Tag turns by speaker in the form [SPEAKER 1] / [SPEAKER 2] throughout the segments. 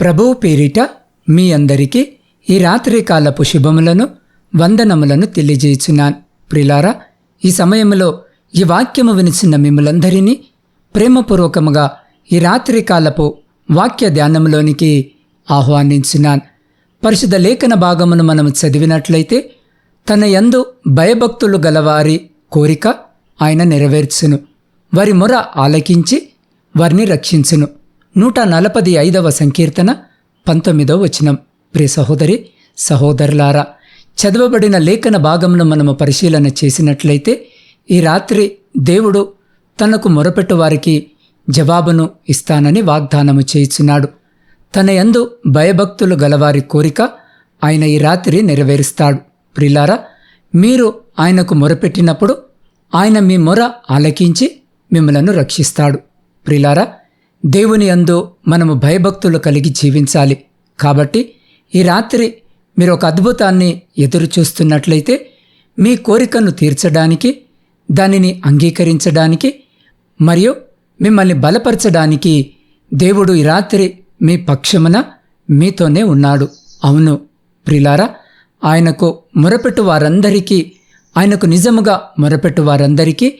[SPEAKER 1] ప్రభువు పేరిట మీ అందరికీ ఈ రాత్రికాలపు శుభములను వందనములను తెలియజేయుచున్నాను. ప్రిలారా ఈ సమయంలో ఈ వాక్యము వినిచిన మిమ్మలందరినీ ప్రేమపూర్వకముగా ఈ రాత్రికాలపు వాక్య ధ్యానంలోనికి ఆహ్వానించున్నాను. పరిశుద్ధ లేఖన భాగమును మనము చదివినట్లయితే తన యందు భయభక్తులు గలవారి కోరిక ఆయన నెరవేర్చును. వారి మొర ఆలకించి వారిని రక్షించును. నూట నలభై ఐదవ సంకీర్తన పంతొమ్మిదవ వచనం. ప్రియ సహోదరి సహోదరులారా చదవబడిన లేఖన భాగంను మనము పరిశీలన చేసినట్లయితే ఈ రాత్రి దేవుడు తనకు మొరపెట్టు వారికి జవాబును ఇస్తానని వాగ్దానము చేయుచున్నాడు. తన యందు భయభక్తులు గలవారి కోరిక ఆయన ఈ రాత్రి నెరవేరుస్తాడు. ప్రిలారా మీరు ఆయనకు మొరపెట్టినప్పుడు ఆయన మీ మొర ఆలకించి మిమ్మలను రక్షిస్తాడు. ప్రిలారా దేవుని యందు మనము భయభక్తులు కలిగి జీవించాలి. కాబట్టి ఈ రాత్రి మీరు ఒక అద్భుతాన్ని ఎదురు చూస్తున్నట్లయితే మీ కోరికను తీర్చడానికి దానిని అంగీకరించడానికి మరియు మిమ్మల్ని బలపరచడానికి దేవుడు ఈ రాత్రి మీ పక్షమున మీతోనే ఉన్నాడు. అవును ప్రిలారా ఆయనకు మొరపెట్టు వారందరికీ ఆయనకు నిజముగా మొరపెట్టు వారందరికీ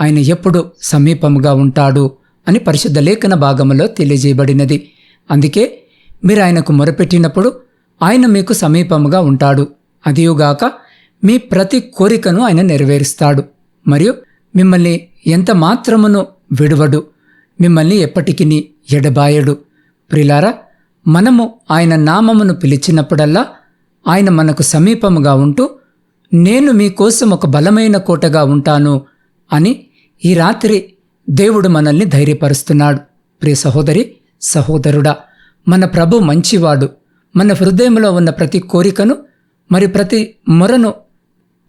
[SPEAKER 1] ఆయన ఎప్పుడు సమీపముగా ఉంటాడు. అని పరిశుద్ధ లేఖన భాగములో తెలియజేయబడినది. అందుకే మీరు ఆయనకు మొరపెట్టినప్పుడు ఆయన మీకు సమీపముగా ఉంటాడు. అదియుగాక మీ ప్రతి కోరికను ఆయన నెరవేరుస్తాడు. మరియు మిమ్మల్ని ఎంత మాత్రమును విడువడు మిమ్మల్ని ఎప్పటికీ ఎడబాయడు. ప్రిలారా మనము ఆయన నామమును పిలిచినప్పుడల్లా ఆయన మనకు సమీపముగా ఉంటూ నేను మీకోసం ఒక బలమైన కోటగా ఉంటాను అని ఈ రాత్రి దేవుడు మనల్ని ధైర్యపరుస్తున్నాడు. ప్రియ సహోదరి సహోదరుడా మన ప్రభు మంచివాడు. మన హృదయంలో ఉన్న ప్రతి కోరికను మరి ప్రతి మొరను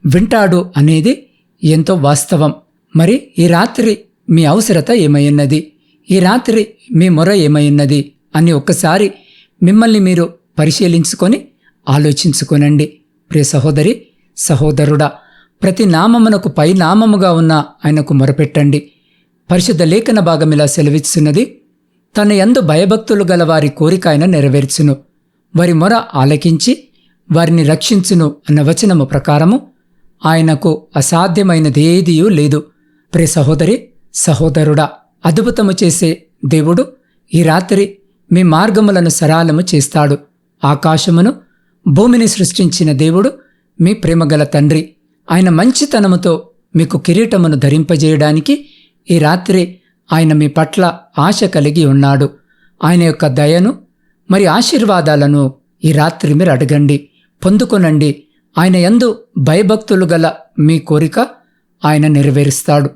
[SPEAKER 1] వింటాడు అనేది ఎంతో వాస్తవం. మరి ఈ రాత్రి మీ అవసరత ఏమైన్నది ఈ రాత్రి మీ మొర ఏమైన్నది అని ఒక్కసారి మిమ్మల్ని మీరు పరిశీలించుకొని ఆలోచించుకోనండి. ప్రియ సహోదరి సహోదరుడా ప్రతి నామమునకు పై నామముగా ఉన్న ఆయనకు మొరపెట్టండి. పరిశుద్ధ లేఖన భాగం ఇలా సెలవిస్తున్నది తన యందు భయభక్తులు గల వారి కోరిక ఆయన నెరవేర్చును. వారి మొర ఆలకించి వారిని రక్షించును అన్న వచనము ప్రకారము ఆయనకు అసాధ్యమైనదేదియూ లేదు. ప్రే సహోదరి సహోదరుడా అద్భుతము చేసే దేవుడు ఈ రాత్రి మీ మార్గములను సరాలము చేస్తాడు. ఆకాశమును భూమిని సృష్టించిన దేవుడు మీ ప్రేమగల తండ్రి. ఆయన మంచితనముతో మీకు కిరీటమును ధరింపజేయడానికి ఈ రాత్రి ఆయన మీ పట్ల ఆశ కలిగి ఉన్నాడు. ఆయన యొక్క దయను మరి ఆశీర్వాదాలను ఈ రాత్రి మీరు అడగండి. పొందుకొనండి. ఆయన యందు భయభక్తులు గల మీ కోరిక ఆయన నెరవేరుస్తాడు.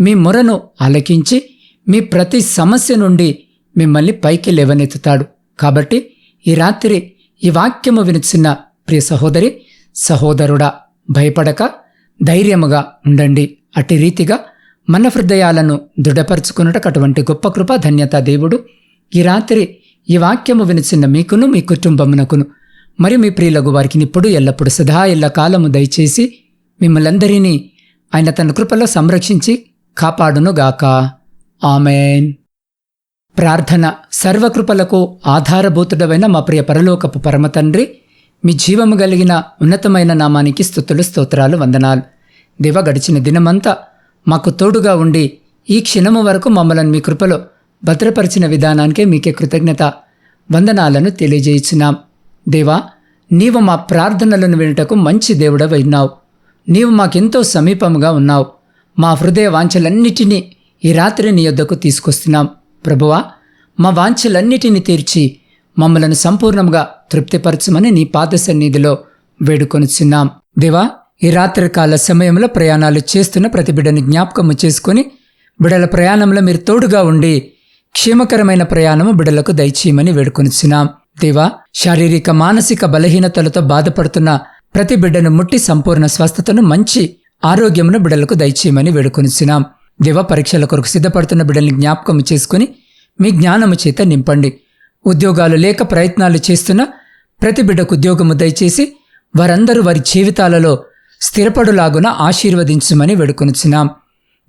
[SPEAKER 1] మీ మొరను ఆలకించి మీ ప్రతి సమస్య నుండి మిమ్మల్ని పైకి లేవనెత్తుతాడు. కాబట్టి ఈ రాత్రి ఈ వాక్యము వినిచిన ప్రియ సహోదరి సహోదరుడా భయపడక ధైర్యముగా ఉండండి. అట్టి రీతిగా మన హృదయాలను దృఢపరచుకున్నటకు అటువంటి గొప్ప కృప ధన్యత దేవుడు. ఈ రాత్రి ఈ వాక్యము వినిచిన మీకును మీ కుటుంబమునకును మరి మీ ప్రియులకు వారికి ఇప్పుడు ఎల్లప్పుడు సదా ఎల్ల కాలము దయచేసి మిమ్మల్ందరినీ ఆయన తన కృపలో సంరక్షించి కాపాడునుగాక. ఆమెన్. ప్రార్థన సర్వకృపలకు ఆధారభూతుడమైన మా ప్రియ పరలోకపు పరమతండ్రి మీ జీవము కలిగిన ఉన్నతమైన నామానికి స్థుతులు స్తోత్రాలు వందనాలు. దేవ గడిచిన దినమంతా మాకు తోడుగా ఉండి ఈ క్షణము వరకు మమ్మలను మీ కృపలో భద్రపరిచిన విధానానికే మీకే కృతజ్ఞత వందనాలను తెలియజేయుచున్నాం. దేవా నీవు మా ప్రార్థనలను వినుటకు మంచి దేవుడవైనావు నీవు మాకెంతో సమీపముగా ఉన్నావు. మా హృదయ వాంఛలన్నిటినీ ఈ రాత్రి నీ యొద్దకు తీసుకొస్తున్నాం. ప్రభువా మా వాంఛలన్నిటినీ తీర్చి మమ్మలను సంపూర్ణంగా తృప్తిపరచమని నీ పాద సన్నిధిలో వేడుకొనుచున్నాం. దేవా ఈ రాత్రికాల సమయంలో ప్రయాణాలు చేస్తున్న ప్రతి బిడ్డని జ్ఞాపకము చేసుకొని బిడల ప్రయాణంలో మీరు తోడుగా ఉండి క్షేమకరమైన ప్రయాణము బిడలకు దయచేయమని వేడుకొనిచున్నాం. దేవా శారీరక మానసిక బలహీనతలతో బాధపడుతున్న ప్రతి బిడ్డను ముట్టి సంపూర్ణ స్వస్థతను మంచి ఆరోగ్యమును బిడలకు దయచేయమని వేడుకొనిచున్నాం. దేవ పరీక్షల కొరకు సిద్ధపడుతున్న బిడ్డల్ని జ్ఞాపకం చేసుకుని మీ జ్ఞానము చేత నింపండి. ఉద్యోగాలు లేక ప్రయత్నాలు చేస్తున్న ప్రతి బిడ్డకు ఉద్యోగము దయచేసి వారందరూ వారి జీవితాలలో స్థిరపడులాగున ఆశీర్వదించమని వేడుకొనుచున్నాం.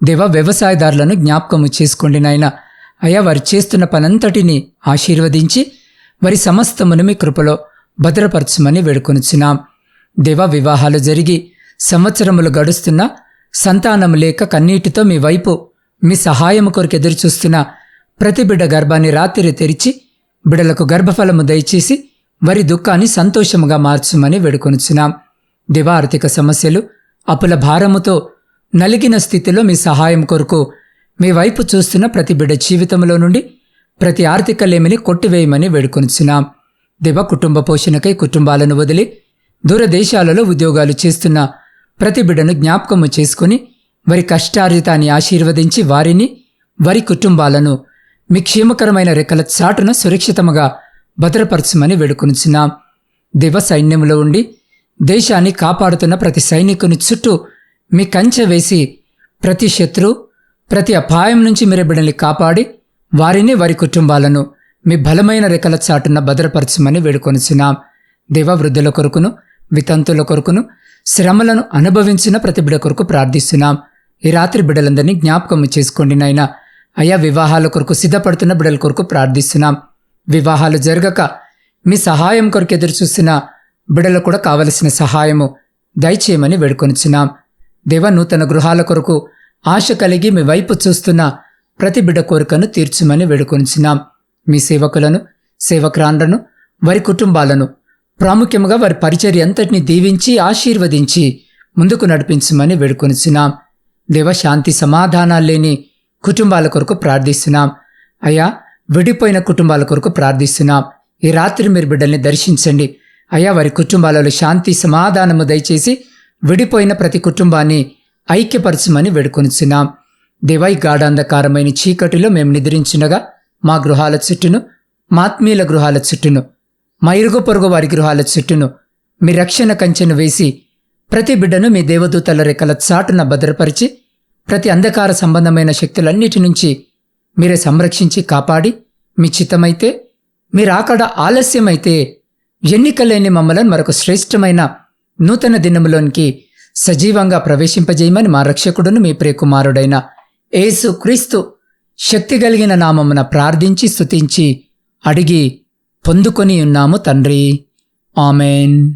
[SPEAKER 1] దేవ వ్యవసాయదారులను జ్ఞాపకము చేసుకోండి నాయన. అయా వారు చేస్తున్న పనంతటిని ఆశీర్వదించి వారి సమస్తమును మీ కృపలో భద్రపరచమని వేడుకొనుచున్నాం. దేవ వివాహాలు జరిగి సంవత్సరములు గడుస్తున్న సంతానం లేక కన్నీటితో మీ వైపు మీ సహాయము కొరకు ఎదురుచూస్తున్న ప్రతి బిడ్డ గర్భాన్ని రాత్రి తెరిచి బిడలకు గర్భఫలము దయచేసి వరి దుఃఖాన్ని సంతోషముగా మార్చుమని వేడుకొనుచున్నాం. దేవ ఆర్థిక సమస్యలు అప్పుల భారముతో నలిగిన స్థితిలో మీ సహాయం కొరకు మీ వైపు చూస్తున్న ప్రతి బిడ్డ జీవితంలో నుండి ప్రతి ఆర్థిక లేమిని కొట్టివేయమని వేడుకొనిచున్నాం. దివ కుటుంబ పోషణకై కుటుంబాలను వదిలి దూరదేశాలలో ఉద్యోగాలు చేస్తున్న ప్రతి బిడ్డను జ్ఞాపకము చేసుకుని వారి కష్టార్జితాన్ని ఆశీర్వదించి వారిని వారి కుటుంబాలను మీ క్షేమకరమైన రెక్కల చాటున సురక్షితముగా భద్రపరచమని వేడుకొనిచున్నాం. దివ సైన్యంలో ఉండి దేశాన్ని కాపాడుతున్న ప్రతి సైనికుని చుట్టూ మీ కంచె వేసి ప్రతి శత్రు ప్రతి అపాయం నుంచి మీరు బిడ్డల్ని కాపాడి వారిని వారి కుటుంబాలను మీ బలమైన రెక్కల చాటున భద్రపరచమని వేడుకొనిచున్నాం. దేవ వృద్ధుల కొరకును వితంతుల కొరకును శ్రమలను అనుభవించిన ప్రతి బిడ్డ కొరకు ప్రార్థిస్తున్నాం. ఈ రాత్రి బిడ్డలందరినీ జ్ఞాపకం చేసుకోండి నాయన. అయా వివాహాల కొరకు సిద్ధపడుతున్న బిడ్డల కొరకు ప్రార్థిస్తున్నాం. వివాహాలు జరగక మీ సహాయం కొరకు ఎదురు చూస్తున్న బిడ్డలకు కూడా కావలసిన సహాయము దయచేయమని వేడుకొనిచున్నాం. దేవ నూతన గృహాల కొరకు ఆశ కలిగి మీ వైపు చూస్తున్న ప్రతి బిడ్డ కోరికను తీర్చుమని వేడుకొనిచున్నాం. మీ సేవకులను సేవకురాండ్లను వారి కుటుంబాలను ప్రాముఖ్యంగా వారి పరిచర్య అంతటిని దీవించి ఆశీర్వదించి ముందుకు నడిపించమని వేడుకొనిచున్నాం. దేవ శాంతి సమాధానాలు లేని కుటుంబాల కొరకు ప్రార్థిస్తున్నాం. అయ్యా విడిపోయిన కుటుంబాల కొరకు ప్రార్థిస్తున్నాం. ఈ రాత్రి మీరు బిడ్డల్ని దర్శించండి. అయ్యా వారి కుటుంబాలలో శాంతి సమాధానము దయచేసి విడిపోయిన ప్రతి కుటుంబాన్ని ఐక్యపరచమని వేడుకొనిచున్నాం. దేవై గాఢాంధకారమైన చీకటిలో మేము నిద్రించినగా మా గృహాల చుట్టూను మాత్మీయుల గృహాల చుట్టూను మా ఇరుగు పొరుగు వారి గృహాల చుట్టూను మీ రక్షణ కంచెను వేసి ప్రతి బిడ్డను మీ దేవదూతల రెక్కల చాటున భద్రపరిచి ప్రతి అంధకార సంబంధమైన శక్తులన్నిటి నుంచి మీరే సంరక్షించి కాపాడి మీ చిత్తమైతే మీరాకడ ఆలస్యమైతే ఎన్నికలేని మమ్మలను మరొక శ్రేష్టమైన నూతన దినములోనికి సజీవంగా ప్రవేశింపజేయమని మా రక్షకుడును మీ ప్రియకుమారుడైన యేసు క్రీస్తు శక్తి కలిగిన నామమున ప్రార్థించి స్తుతించి అడిగి పొందుకొని ఉన్నాము తండ్రి. ఆమెన్.